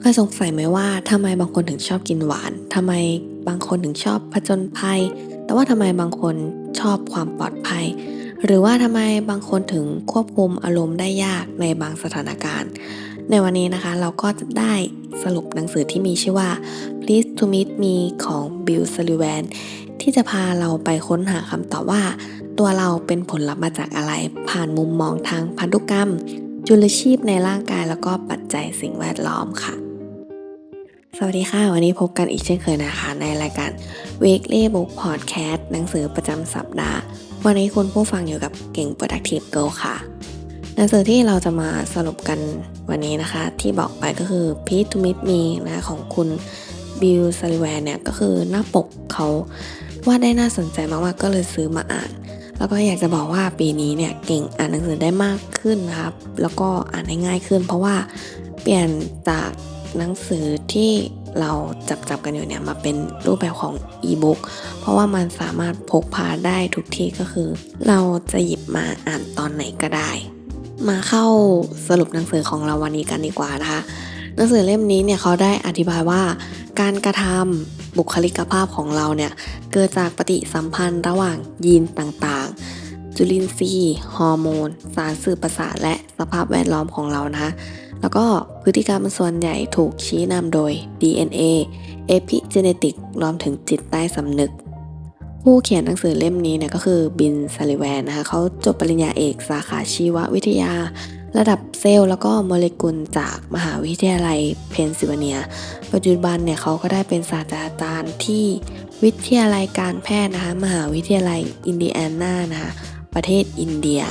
เคยสงสัยไหมว่าทำไมบางคนถึงชอบกินหวานทำไมบางคนถึงชอบผจญภัย แต่ว่าทำไมบางคนชอบความปลอดภัย หรือว่าทำไมบางคนถึงควบคุมอารมณ์ได้ยากในบางสถานการณ์ ในวันนี้นะคะเราก็จะได้สรุปหนังสือที่มีชื่อว่า Please to Meet Me ของ Bill Sullivan ที่จะพาเราไปค้นหาคำตอบว่า ตัวเราเป็นผลลัพธ์มาจากอะไร ผ่านมุมมองทางพันธุกรรม จุลชีพในร่างกายแล้วก็ปัจจัยสิ่งแวดล้อมค่ะ สวัสดีค่ะ วันนี้พบกันอีกเช่นเคยนะคะในรายการ Weekly Book Podcast หนังสือประจำสัปดาห์ วันนี้คุณผู้ฟังอยู่กับเก่ง Productive Girl ค่ะ หนังสือที่เราจะมาสรุปกันวันนี้นะคะ ที่บอกไปก็คือ Peace to Meet Me นะคะของคุณบิลซาริแวนเนี่ยก็คือหน้าปกเขาว่าได้น่าสนใจมากๆก็เลยซื้อมาอ่าน แล้วก็อยากจะบอกว่าปีนี้เนี่ยเก่งอ่านหนังสือได้มากขึ้นนะครับ แล้วก็อ่านได้ง่ายขึ้น เพราะว่าเปลี่ยนจาก หนังสือที่เราจับจับกันอยู่เนี่ยมาเป็นรูปแบบของอีบุ๊กเพราะว่ามันสามารถพกพาได้ทุกที่ก็คือ เราจะหยิบมาอ่านตอนไหนก็ได้ มาเข้าสรุปหนังสือของเราวันนี้กันดีกว่านะคะหนังสือเล่มนี้เนี่ยเขาได้อธิบายว่า การกระทำบุคลิกภาพของเราเนี่ยเกิดจากปฏิสัมพันธ์ระหว่างยีนต่างๆ จุลินทรีย์ฮอร์โมน สารสื่อประสาทและสภาพแวดล้อมของเรานะคะแล้วก็พฤติกรรมส่วนใหญ่ถูกชี้นำโดย DNA Epigenetic รวมถึงจิตใต้สำนึก ผู้เขียนหนังสือเล่มนี้เนี่ยก็คือบินซาลิแวนนะคะเขาจบปริญญาเอกสาขาชีววิทยา ระดับเซลล์แล้วก็โมเลกุลจากมหาวิทยาลัยเพนซิลเวเนีย ปัจจุบันเนี่ยเขาก็ได้เป็นศาสตราจารย์ที่วิทยาลัยการแพทย์นะคะมหาวิทยาลัยอินเดียนานะคะ ประเทศอินเดีย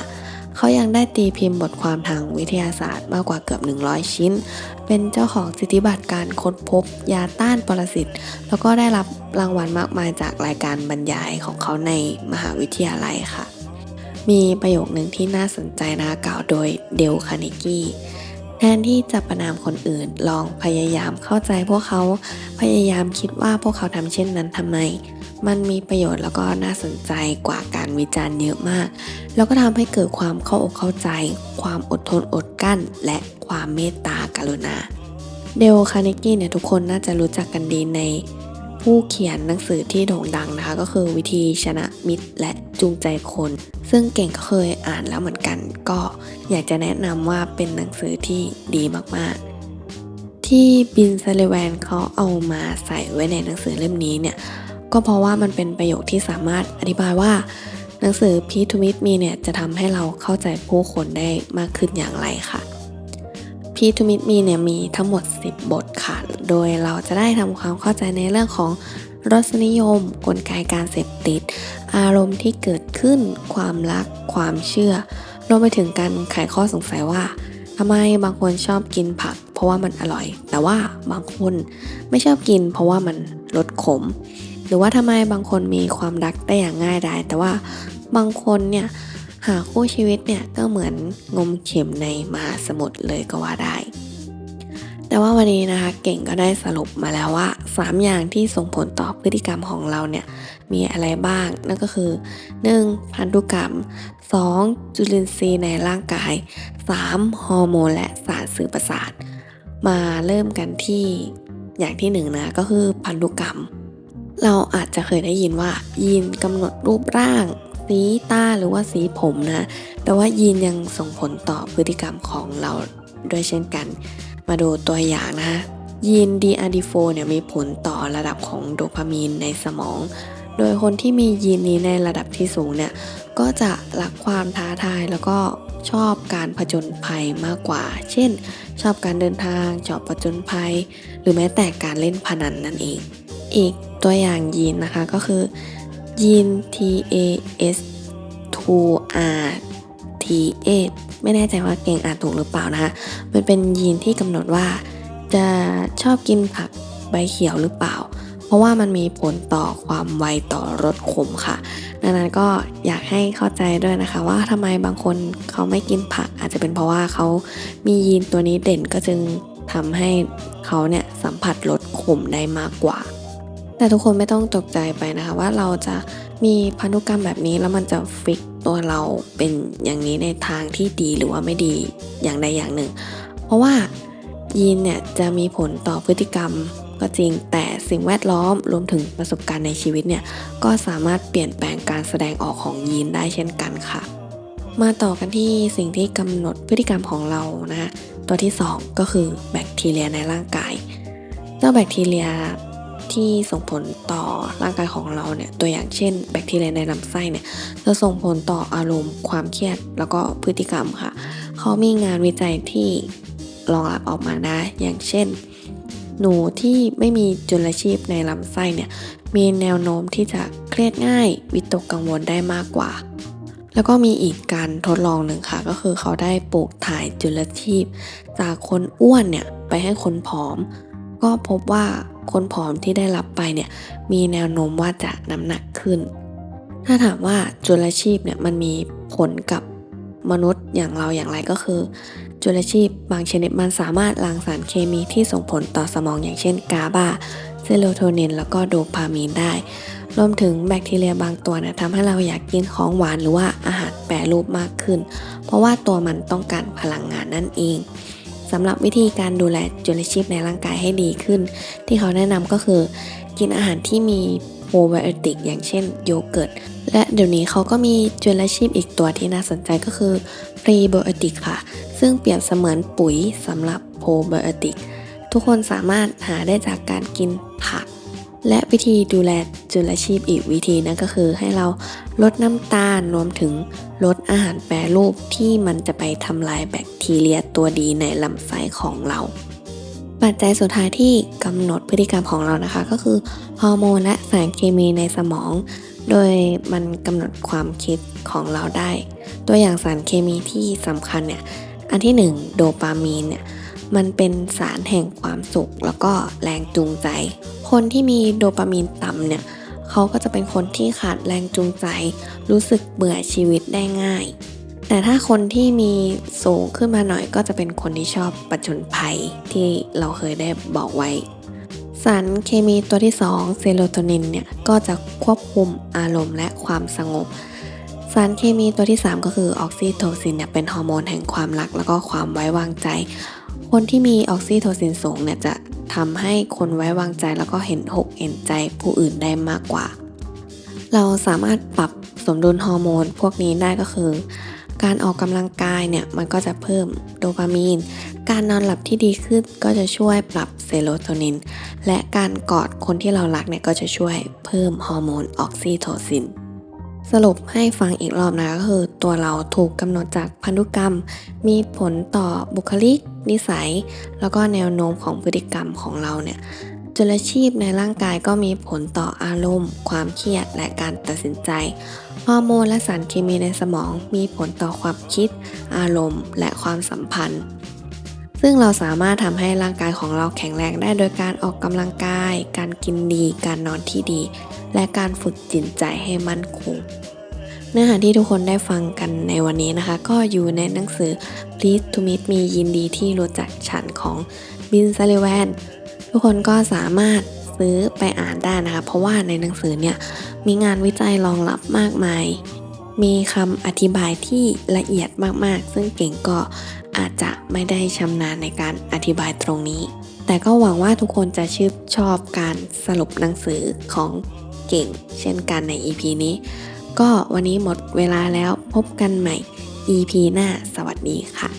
เขายังได้ตีพิมพ์บทความทางวิทยาศาสตร์มากกว่าเกือบ 100 ชิ้น เป็นเจ้าของสิทธิบัตรการค้นพบ ยาต้านปรสิต แล้วก็ได้รับรางวัลมากมายจากรายการบรรยายของเขาในมหาวิทยาลัยค่ะ มีประโยคหนึ่งที่น่าสนใจนะกล่าวโดยเดลคาร์เนกี้แทนที่จะประนามคนอื่น ลองพยายามเข้าใจพวกเขา พยายามคิดว่าพวกเขาทำเช่นนั้นทำไม มันมีประโยชน์แล้วก็น่าสนใจกว่าการวิจารณ์เยอะมาก แล้วก็ทำให้เกิดความเข้าอกเข้าใจ ความอดทนอดกั้น และความเมตตากรุณา เดลคาร์เนกี้เนี่ยทุกคนน่าจะรู้จักกันดีในผู้เขียนหนังสือที่โด่งดังนะคะ ก็คือวิธีชนะมิตรและจูงใจคน ซึ่งเก่งก็เคยอ่านแล้วเหมือนกัน ก็อยากจะแนะนำว่าเป็นหนังสือที่ดีมากๆ ที่บินซาเลแวนเขาเอามาใส่ไว้ในหนังสือเล่มนี้เนี่ย ก็เพราะว่ามันเป็นประโยคที่สามารถอธิบายว่า หนังสือ p to Meet Me เนี่ยจะทำให้เราเข้าใจผู้คนได้มากขึ้นอย่างไรค่ะ p to Meet Me เนี่ยมีทั้งหมด 10 บทค่ะ โดยเราจะได้ทำความเข้าใจในเรื่องของรสนิยม กลไกการเสพติด อารมณ์ที่เกิดขึ้น ความรัก ความเชื่อรวมไปถึงการไขข้อสงสัยว่าทำไมบางคนชอบกินผัก เพราะว่ามันอร่อย แต่ว่าบางคนไม่ชอบกิน เพราะว่ามันลดขม หรือว่าทำไมบางคนมีความรักได้อย่างง่ายดายแต่ว่าบางคนเนี่ยหาคู่ชีวิตเนี่ยก็เหมือนงมเข็มในมหาสมุทรเลยก็ว่าได้ แต่ว่าวันนี้นะคะเก่งก็ได้สรุปมาแล้วว่า 3 อย่างที่ส่งผลต่อพฤติกรรมของเราเนี่ยมีอะไรบ้าง นั่นก็คือ 1. พันธุกรรม 2. จุลินทรีย์ในร่างกาย 3. ฮอร์โมนและสารสื่อประสาท มาเริ่มกันที่อย่างที่หนึ่งนะก็คือพันธุกรรม เราอาจจะเคยได้ยินว่า ยีนกำหนดรูปร่าง สีตาหรือว่าสีผมนะ แต่ว่ายีนยังส่งผลต่อพฤติกรรมของเราด้วยเช่นกัน มาดูตัวอย่างนะยีน DRD4 เนี่ยมีผลต่อระดับของโดพามีนในสมอง โดยคนที่มียีนนี้ในระดับที่สูงเนี่ย ก็จะรักความท้าทายแล้วก็ชอบการผจญภัยมากกว่า เช่น ชอบการเดินทาง ชอบผจญภัย หรือแม้แต่การเล่นพนันนั่นเอง อีกตัวอย่างยีนนะคะก็คือยีน TAS2R T8 ไม่แน่ใจว่าเก่งอ่านถูกหรือเปล่านะคะ มันเป็นยีนที่กำหนดว่า จะชอบกินผักใบเขียวหรือเปล่า เพราะว่ามันมีผลต่อความไวต่อรสขมค่ะ ดังนั้นก็อยากให้เข้าใจด้วยนะคะ ว่าทำไมบางคนเขาไม่กินผัก อาจจะเป็นเพราะว่าเขามียีนตัวนี้เด่นก็จึงทำให้เขาเนี่ยสัมผัสรสขมได้มากกว่า แต่ทุกคนไม่ต้องตกใจไปนะคะว่าเราจะมีพันธุกรรมแบบนี้แล้วมันจะฟิกตัวเราเป็นอย่างนี้ในทางที่ดีหรือว่าไม่ดีอย่างใดอย่างหนึ่ง เพราะว่ายีนเนี่ยจะมีผลต่อพฤติกรรมก็จริงแต่สิ่งแวดล้อมรวมถึงประสบการณ์ในชีวิตเนี่ยก็สามารถเปลี่ยนแปลงการแสดงออกของยีนได้เช่นกันค่ะ มาต่อกันที่สิ่งที่กำหนดพฤติกรรมของเรานะคะตัวที่ 2 ก็คือแบคทีเรียในร่างกาย เจ้าแบคทีเรีย ที่ส่งผลต่อร่างกายของเราเนี่ยตัวอย่างเช่น แบคทีเรียในลำไส้เนี่ยจะส่งผลต่ออารมณ์ความเครียดแล้วก็พฤติกรรมค่ะ เขามีงานวิจัยที่รองรับออกมาได้อย่างเช่น หนูที่ไม่มีจุลชีพในลำไส้เนี่ยมีแนวโน้มที่จะเครียดง่ายวิตกกังวลได้มากกว่า แล้วก็มีอีกการทดลองหนึ่งค่ะ ก็คือเขาได้ปลูกถ่ายจุลชีพ จากคนอ้วนเนี่ยไปให้คนผอม ก็พบว่าคนผอมที่ได้รับไปเนี่ยมีแนวโน้มว่าจะน้ำหนักขึ้น ถ้าถามว่าจุลชีพเนี่ยมันมีผลกับมนุษย์อย่างเราอย่างไรก็คือ จุลชีพบางชนิดมันสามารถหลั่งสารเคมีที่ส่งผลต่อสมองอย่างเช่นกาบาเซโรโทนินแล้วก็โดพามีนได้ รวมถึงแบคทีเรียบางตัวเนี่ยทำให้เราอยากกินของหวานหรือว่าอาหารแปรรูปมากขึ้น เพราะว่าตัวมันต้องการพลังงานนั่นเอง สำหรับวิธีการดูแลจุลชีพในร่างกายให้ดีขึ้น ที่เขาแนะนำก็คือ กินอาหารที่มีโปรไบโอติก อย่างเช่นโยเกิร์ต และเดี๋ยวนี้เขาก็มีจุลชีพอีกตัวที่น่าสนใจก็คือพรีไบโอติกค่ะ ซึ่งเปรียบเสมือนปุ๋ยสำหรับโปรไบโอติก ทุกคนสามารถหาได้จากการกินผัก และวิธีดูแลจุลชีพอีกวิธีนั่นก็คือให้เราลดน้ำตาลรวมถึงลดอาหารแปรรูปที่มันจะไปทำลายแบคทีเรียตัวดีในลำไส้ของเรา ปัจจัยสุดท้ายที่กำหนดพฤติกรรมของเรานะคะ ก็คือฮอร์โมนและสารเคมีในสมอง โดยมันกำหนดความคิดของเราได้ ตัวอย่างสารเคมีที่สำคัญเนี่ยอันที่หนึ่งโดปามีนเนี่ยมันเป็นสารแห่งความสุขแล้วก็แรงจูงใจ คนที่มีโดปามีนต่ำเนี่ยเขาก็จะเป็นคนที่ขาดแรงจูงใจ รู้สึกเบื่อชีวิตได้ง่าย แต่ถ้าคนที่มีสูงขึ้นมาหน่อยก็จะเป็นคนที่ชอบประจนภัยที่เราเคยได้บอกไว้ สารเคมีตัวที่ 2 เซโรโทนินเนี่ยก็จะควบคุมอารมณ์และความสงบ สารเคมีตัวที่ 3 ก็คือออกซิโทซินเนี่ยเป็นฮอร์โมนแห่งความรักแล้วก็ความไว้วางใจ คนที่มีออกซิโทซินสูงเนี่ยจะ ทำให้คนไว้วางใจแล้วก็เห็นอกเห็นใจผู้อื่นได้มากกว่า เราสามารถปรับสมดุลฮอร์โมนพวกนี้ได้ก็คือ การออกกำลังกายเนี่ยมันก็จะเพิ่มโดปามีน การนอนหลับที่ดีขึ้นก็จะช่วยปรับเซโรโทนิน และการกอดคนที่เรารักเนี่ยก็จะช่วยเพิ่มฮอร์โมนออกซิโทซิน สรุปให้ฟังอีกรอบนะก็คือ ตัวเราถูกกำหนดจากพันธุกรรม มีผลต่อบุคลิก นิสัย แล้วก็แนวโน้มของพฤติกรรมของเราเนี่ยจุลชีพในร่างกายก็มีผลต่ออารมณ์ ความเครียดและการตัดสินใจ ฮอร์โมนและสารเคมีในสมองมีผลต่อความคิด อารมณ์ และความสัมพันธ์ ซึ่งเราสามารถทำให้ร่างกายของเราแข็งแรงได้โดยการออกกำลังกาย การกินดี การนอนที่ดี และการฝึกจิตใจให้มั่นคงเนื้อหาที่ทุกคนได้ฟังกันในวันนี้นะคะ ก็อยู่ในหนังสือ Please to meet me ยินดีที่รู้จักฉันของบินซาลิแวนทุกคนก็สามารถซื้อไปอ่านได้นะคะ เพราะว่าในหนังสือเนี่ยมีงานวิจัยรองรับมากมาย มีคำอธิบายที่ละเอียดมากๆ ซึ่งเก่งก็อาจจะไม่ได้ชำนาญในการอธิบายตรงนี้ แต่ก็หวังว่าทุกคนจะชื่นชอบการสรุปหนังสือของ เก่ง เช่นกันใน EP นี้ ก็วันนี้หมดเวลาแล้วพบกันใหม่ EP หน้า สวัสดีค่ะ